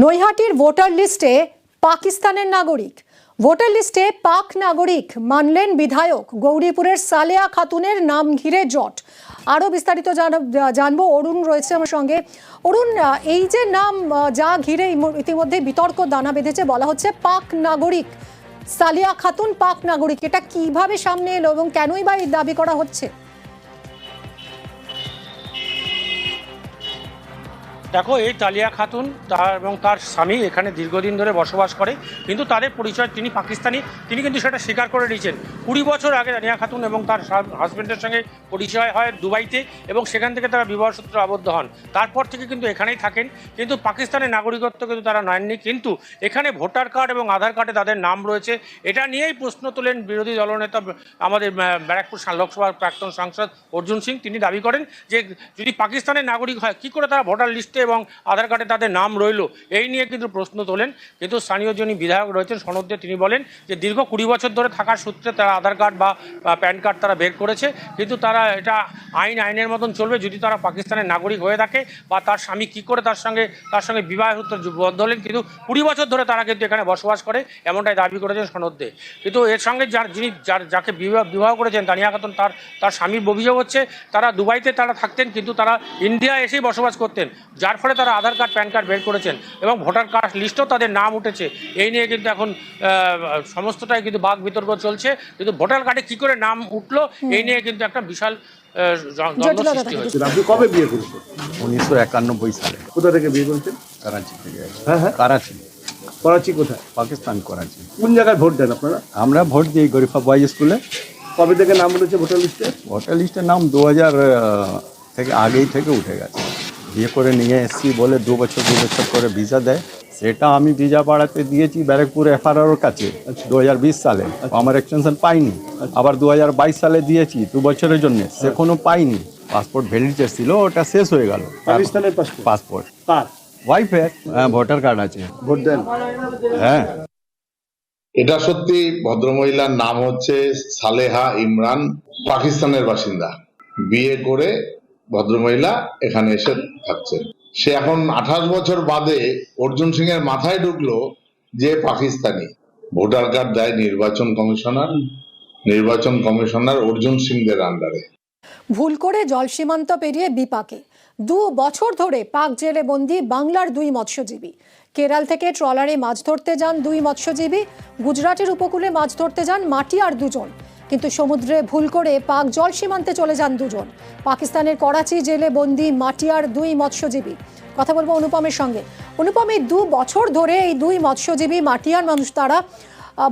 নৈহাটির voter লিস্টে পাকিস্তানের নাগরিক। ভোটার লিস্টে পাক নাগরিক মানলেন বিধায়ক গৌরীপুরের সালেয়া খাতুনের নাম ঘিরে জট। আরও বিস্তারিত জানা- জানব। অরুণ রয়েছে আমার সঙ্গে। অরুণ এই যে নাম যা ঘিরে ইতিমধ্যে বিতর্ক দানা বেঁধেছে, বলা হচ্ছে পাক নাগরিক, সালিয়া খাতুন পাক নাগরিক। এটা কীভাবে সামনে এলো এবং কেনই বা এই দাবি করা হচ্ছে? দেখো, এই তালিয়া খাতুন তার এবং তার স্বামী এখানে দীর্ঘদিন ধরে বসবাস করে, কিন্তু তাদের পরিচয়, তিনি পাকিস্তানি, তিনি কিন্তু সেটা স্বীকার করে নিয়েছেন। কুড়ি বছর আগে তানিয়া খাতুন এবং তার হাজব্যান্ডের সঙ্গে পরিচয় হয় দুবাইতে এবং সেখান থেকে তারা বিবাহ সূত্রে আবদ্ধ হন। তারপর থেকে কিন্তু এখানেই থাকেন, কিন্তু পাকিস্তানের নাগরিকত্ব কিন্তু তারা নেননি, কিন্তু এখানে ভোটার কার্ড এবং আধার কার্ডে তাদের নাম রয়েছে। এটা নিয়েই প্রশ্ন তোলেন বিরোধী দলনেতা আমাদের ব্যারাকপুর লোকসভার প্রাক্তন সাংসদ অর্জুন সিং। তিনি দাবি করেন যে, যদি পাকিস্তানের নাগরিক হয়, কী করে তারা ভোটার লিস্টে এবং আধার কার্ডে তাদের নাম রইল। এই নিয়ে কিন্তু প্রশ্ন তোলেন। কিন্তু স্থানীয় যিনি বিধায়ক রয়েছেন সনদে তিনি বলেন যে দীর্ঘ কুড়ি বছর ধরে থাকার সূত্রে তারা আধার কার্ড বা প্যান কার্ড তারা বের করেছে। কিন্তু তারা এটা আইন, আইনের মতন চলবে যদি তারা পাকিস্তানের নাগরিক হয়ে থাকে বা তার স্বামী কী করে তার সঙ্গে তার সঙ্গে বিবাহ সূত্রে বদ্ধ হলেন। কিন্তু কুড়ি বছর ধরে তারা কিন্তু এখানে বসবাস করে, এমনটাই দাবি করেছেন সনদে কিন্তু এর সঙ্গে যার, যিনি যার, যাকে বিবাহ বিবাহ করেছেন, তানিয়া খাতুন, তার তার স্বামীর অভিযোগ হচ্ছে, তারা দুবাইতে তারা থাকতেন, কিন্তু তারা ইন্ডিয়া এসেই বসবাস করতেন। যার ফলে তারা আধার কার্ড প্যান কার্ড বের করেছেন এবং ভোটার কার্ড লিস্টও তাদের নাম উঠেছে। এই নিয়ে কিন্তু এখন আহ, সমস্তটাই কিন্তু বাক বিতর্ক চলছে। কিন্তু ভোটার কার্ডে কি করে নাম উঠল এই নিয়ে কিন্তু একটা বিশাল কবে বিয়ে করেছেন? উনিশশো একানব্বই সালে। কোথা থেকে বিয়ে করেছেন? করাচি থেকে। হ্যাঁ হ্যাঁ। করাচি। করাচি কোথায়? পাকিস্তান করাচি। কোন জায়গায় ভোট দেন আপনারা? আমরা ভোট দিই গরিফা বয়েজ স্কুলে। কবে থেকে নাম উঠেছে ভোটার লিস্টে? ভোটার লিস্টের নাম দু হাজার থেকে আগেই থেকে উঠে গেছে। বিয়ে করে নিয়ে এসছি বলে দু বছর দু বছর করে ভিসা দেয়। সেটা আমি ভিসা বাড়াতে দিয়েছি ব্যারাকপুর এফআরওর কাছে দু হাজার বিশ সালে। আমার এক্সটেনশন পাইনি। আবার দু হাজার বাইশ সালে দিয়েছি দু বছরের জন্য। সেখনও পাইনি। পাসপোর্ট ভ্যালিডিটি ছিল ওটা শেষ হয়ে গেল। পাকিস্তানের পাসপোর্ট ওয়াইফের হ্যাঁ ভোটার কার্ড আছে। ভোট দেন। হ্যাঁ। এটা সত্যি ভদ্রমহিলার নাম হচ্ছে সালেহা ইমরান পাকিস্তানের বাসিন্দা। বিয়ে করে ভদ্রমহিলা এখানে এসে থাকছে সে এখন আঠাশ বছর বাদে অর্জুন সিং এর মাথায় ঢুকলো যে পাকিস্তানি। ভোটার কার্ড দেয় নির্বাচন কমিশনার নির্বাচন কমিশনার অর্জুন সিংদের আন্ডারে ভুল করে জল সীমান্ত পেরিয়ে বিপাকে। দু বছর ধরে পাক জেলে বন্দি বাংলার দুই মৎস্যজীবী। কেরাল থেকে ট্রলারে মাছ ধরতে যান দুই মৎস্যজীবী, গুজরাটের উপকূলে মাছ ধরতে যান মাটি আর দুজন। কিন্তু সমুদ্রে ভুল করে পাক জল সীমান্তে চলে যান দুজন। পাকিস্তানের করাচি জেলে বন্দি মাটিয়ার দুই মৎস্যজীবী। কথা বলব অনুপমের সঙ্গে। অনুপম এই দু বছর ধরে এই দুই মৎস্যজীবী মাটিয়ার মানুষ, তারা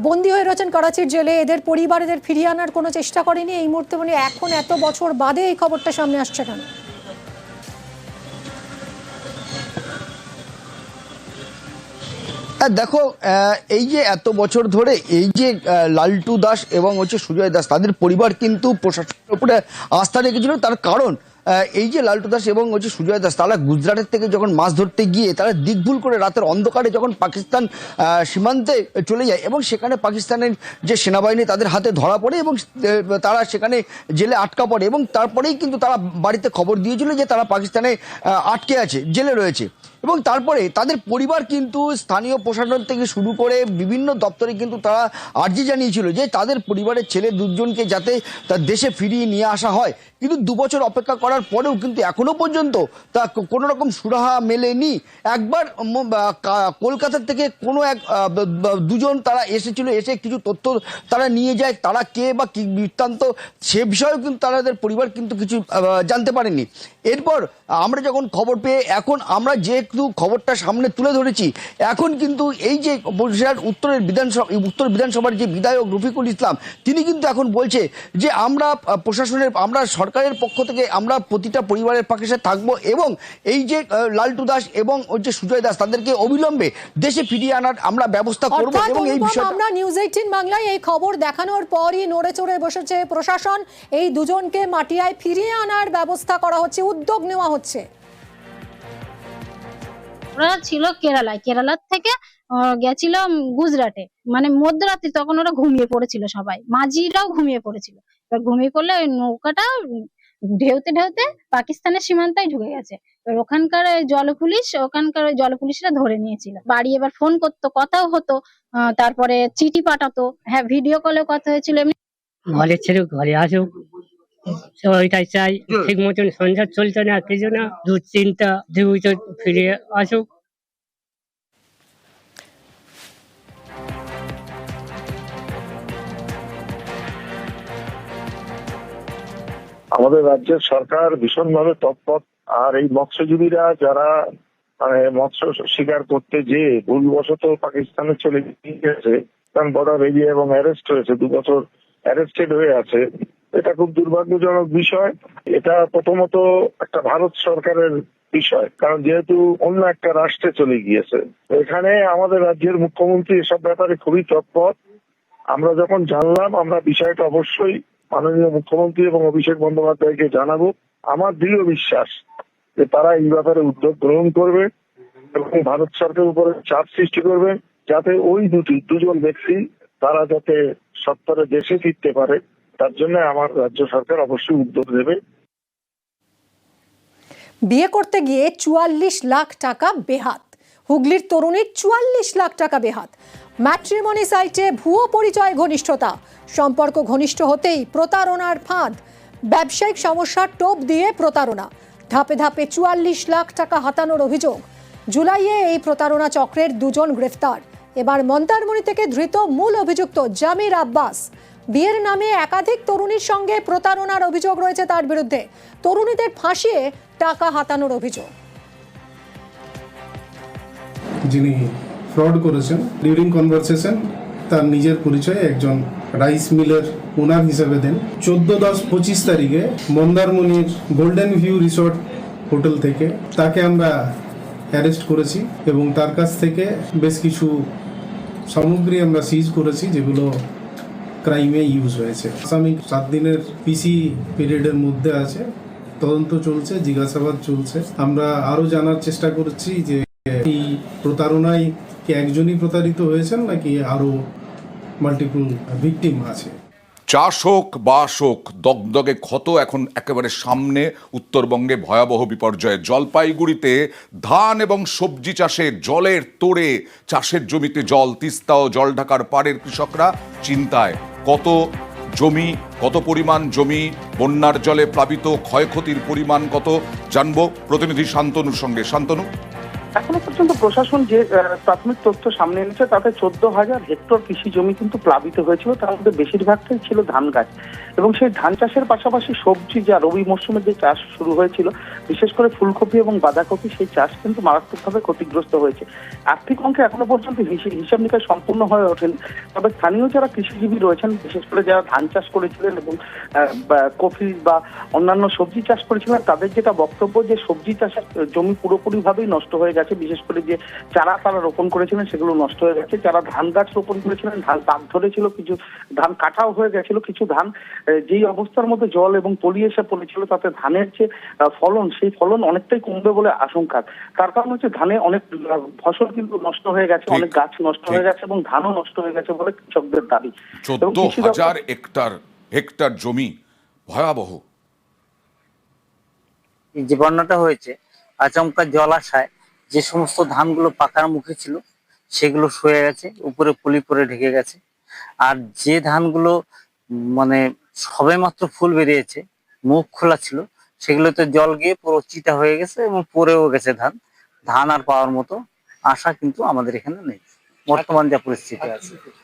বন্দি হয়ে রয়েছেন করাচির জেলে। এদের পরিবার এদের ফিরিয়ে আনার কোনো চেষ্টা করেনি। এই মুহূর্তে মানে এখন এত বছর বাদে এই খবরটা সামনে আসছে কেন? দেখো এই যে এত বছর ধরে এই যে লালটু দাস এবং হচ্ছে সুজয় দাস, তাদের পরিবার কিন্তু প্রশাসনের উপরে আস্থা রেখেছিল। তার কারণ এই যে লালটু দাস এবং হচ্ছে সুজয় দাস, তারা গুজরাটের থেকে যখন মাছ ধরতে গিয়ে, তারা দিকভুল করে রাতের অন্ধকারে যখন পাকিস্তান সীমান্তে চলে যায় এবং সেখানে পাকিস্তানের যে সেনাবাহিনী তাদের হাতে ধরা পড়ে এবং তারা সেখানে জেলে আটকা পড়ে এবং তারপরেই কিন্তু তারা বাড়িতে খবর দিয়েছিল যে তারা পাকিস্তানে আটকে আছে, জেলে রয়েছে। এবং তারপরে তাদের পরিবার কিন্তু স্থানীয় প্রশাসন থেকে শুরু করে বিভিন্ন দপ্তরে কিন্তু তারা আর্জি জানিয়েছিল যে তাদের পরিবারের ছেলে দুজনকে যাতে তার দেশে ফিরিয়ে নিয়ে আসা হয়। কিন্তু দু বছর অপেক্ষা করার পরেও কিন্তু এখনও পর্যন্ত তা কোনো রকম সুরাহা মেলেনি। একবার কলকাতা থেকে কোনো এক দুজন তারা এসেছিল, এসে কিছু তথ্য তারা নিয়ে যায়, তারা কে বা কি বৃত্তান্ত সে বিষয়েও কিন্তু তাদের পরিবার কিন্তু কিছু জানতে পারেনি। এরপর আমরা যখন খবর পেয়ে এখন আমরা যেহেতু খবরটা সামনে তুলে ধরেছি। এখন কিন্তু এই যে বরিশাল উত্তরের বিধানসভা উত্তর বিধানসভার যে বিধায়ক রফিকুল ইসলাম তিনি কিন্তু এখন বলছে যে আমরা প্রশাসনের আমরা সরকারের পক্ষ থেকে আমরা প্রতিটা পরিবারের পাশে থাকব এবং এই যে লালটু দাস এবং ওই যে সুজয় দাস তাদেরকে অবিলম্বে দেশে ফিরিয়ে আনার আমরা ব্যবস্থা করব এবং এই আমরা নিউজ এইটিন বাংলায় এই খবর দেখানোর পরই নড়ে চড়ে বসেছে প্রশাসন। এই দুজনকে মাটিয়ায় ফিরিয়ে আনার ব্যবস্থা করা হচ্ছে উদ্যোগ নেওয়া হচ্ছে। ওরা ছিল কেরালায়। কেরালার থেকে গেছিল গুজরাটে। মানে মধ্যরাত্রি তখন ওরা ঘুমিয়ে পড়েছিল সবাই। মাঝিরাও ঘুমিয়ে পড়েছিল। এবার ঘুমিয়ে পড়লে ওই নৌকাটা ঢেউতে ঢেউতে পাকিস্তানের সীমান্তায় ঢুকে গেছে। এবার ওখানকার জল পুলিশ, ওখানকার জল পুলিশরা ধরে নিয়েছিল। বাড়ি এবার ফোন করতো, কথাও হতো তারপরে চিঠি পাঠাতো। হ্যাঁ ভিডিও কলে কথা হয়েছিল। এমনি ঘরের ছেলে ঘরে আসুক। তো চাই ঠিক মতন সংসার চলছে না কিছু না দুশ্চিন্তা জীবিত ফিরে আসুক। আমাদের রাজ্যের সরকার ভীষণভাবে তৎপর আর এই মৎস্যজীবীরা যারা মানে মৎস্য শিকার করতে যে ভুলবশত পাকিস্তানে চলে গিয়েছে কারণ বর্ডার এরিয়া এবং অ্যারেস্ট হয়েছে দু বছর অ্যারেস্টেড হয়ে আছে এটা খুব দুর্ভাগ্যজনক বিষয়। এটা প্রথমত একটা ভারত সরকারের বিষয়, কারণ যেহেতু অন্য একটা রাষ্ট্রে চলে গিয়েছে। এখানে আমাদের রাজ্যের মুখ্যমন্ত্রী এসব ব্যাপারে খুবই তৎপর। আমরা যখন জানলাম, আমরা বিষয়টা অবশ্যই মাননীয় মুখ্যমন্ত্রী এবং অভিষেক বন্দ্যোপাধ্যায়কে জানাব। আমার দৃঢ় বিশ্বাস যে তারা এই ব্যাপারে উদ্যোগ গ্রহণ করবে এবং ভারত সরকারের উপরে চাপ সৃষ্টি করবে যাতে ওই দুটি, দুজন ব্যক্তি তারা যাতে সত্তরে দেশে ফিরতে পারে। তার জন্য আমার রাজ্য সরকার অবশ্যই উদ্যোগ নেবে বিয়ে করতে গিয়ে চুয়াল্লিশ লাখ টাকা বেহাত। হুগলির তরুণীর চুয়াল্লিশ লাখ টাকা বেহাত। ম্যাট্রিমনি সাইটে ভুয়ো পরিচয় ঘনিষ্ঠতা। সম্পর্ক ঘনিষ্ঠ হতেই প্রতারণার ফাঁদ। ব্যবসায়িক সমস্যার টোপ দিয়ে প্রতারণা। ধাপে ধাপে চুয়াল্লিশ লাখ টাকা হাতানোর অভিযোগ। জুলাইয়ে এই প্রতারণা চক্রের দুজন গ্রেফতার। এবার মন্তারমণি থেকে ধৃত মূল অভিযুক্ত জামির আব্বাস। বিয়ের নামে একাধিক তরুণীর সঙ্গে প্রতারণার অভিযোগ রয়েছে তার বিরুদ্ধে। তরুণীদের ফাঁসিয়ে টাকা হাতানোর অভিযোগ। যিনি ফ্রড করেছেন ডিউরিং কনভারসেশন তার নিজের পরিচয় একজন রাইস মিলের ওনার হিসেবে দেন। চোদ্দ দশ পঁচিশ তারিখে মন্দারমণির গোল্ডেন ভিউ রিসোর্ট হোটেল থেকে তাকে আমরা অ্যারেস্ট করেছি এবং তার কাছ থেকে বেশ কিছু সামগ্রী আমরা সিজ করেছি, যেগুলো ক্রাইমে ইউজ হয়েছে। আসামি সাত দিনের পিসি পিরিয়ডের মধ্যে আছে। তদন্ত চলছে, জিজ্ঞাসাবাদ চলছে। আমরা আরও জানার চেষ্টা করছি যে এই প্রতারণায় কি একজনই প্রতারিত হয়েছেন নাকি আরও মাল্টিপল ভিকটিম আছে। চাষ হোক বাস হোক দগদগে ক্ষত এখন একেবারে সামনে, উত্তরবঙ্গে ভয়াবহ বিপর্যয়। জলপাইগুড়িতে ধান এবং সবজি চাষে জলের তোড়ে, চাষের জমিতে জল, তিস্তা ও জল ঢাকার পাড়ের কৃষকরা চিন্তায়। কত জমি, কত পরিমাণ জমি, বন্যার জলে প্লাবিত ক্ষয়ক্ষতির পরিমাণ কত? জানব। প্রতিনিধি শান্তনুর সঙ্গে। শান্তনু? এখনও পর্যন্ত প্রশাসন যে প্রাথমিক তথ্য সামনে এনেছে, তাতে চোদ্দ হাজার হেক্টর কৃষি জমি কিন্তু প্লাবিত হয়েছিল। তার মধ্যে বেশিরভাগটাই ছিল ধান গাছ। এবং সেই ধান চাষের পাশাপাশি সবজি, যা রবি মরশুমে যে চাষ শুরু হয়েছিল, বিশেষ করে ফুলকপি এবং বাঁধাকপি, সেই চাষ কিন্তু মারাত্মকভাবে ক্ষতিগ্রস্ত হয়েছে। আর্থিক অঙ্কে এখনও পর্যন্ত হিসাব নিকাশ সম্পূর্ণ হয়ে ওঠেন। তবে স্থানীয় যারা কৃষিজীবী রয়েছেন, বিশেষ করে যারা ধান চাষ করেছিলেন এবং কফি বা অন্যান্য সবজি চাষ করেছিলেন, তাদের যেটা বক্তব্য যে সবজি চাষের জমি পুরোপুরিভাবেই নষ্ট হয়ে গেছে বিশেষ করে যে চারা তারা রোপণ করেছিলেন সেগুলো নষ্ট হয়ে গেছে। যারা ধান গাছ রোপণ করেছিলেন ধান দাগ ধরেছিল কিছু ধান কাটাও হয়ে গেছিল কিছু ধান যেই অবস্থার মধ্যে জল এবং পলি এসে পড়েছিল তাতে ধানের যে ফলন সেই ফলন অনেকটাই কমবে বলে আশঙ্কা। তার কারণ হচ্ছে ধানে অনেক ফসল কিন্তু নষ্ট হয়ে গেছে অনেক গাছ নষ্ট হয়ে গেছে এবং ধানও নষ্ট হয়ে গেছে বলে কৃষকদের দাবি। চোদ্দ হাজার হেক্টর হেক্টর জমি ভয়াবহ। যে বন্যাটা হয়েছে আচমকা জল আসায় যে সমস্ত ধানগুলো পাকার মুখে ছিল, সেগুলো শুয়ে গেছে, উপরে পলি পরে ঢেকে গেছে। আর যে ধানগুলো মানে সবে মাত্র ফুল বেরিয়েছে, মুখ খোলা ছিল, সেগুলোতে জল গিয়ে পুরো চিটা হয়ে গেছে এবং পরেও গেছে ধান। ধান আর পাওয়ার মতো আশা কিন্তু আমাদের এখানে নেই। বর্তমান যা পরিস্থিতি আছে।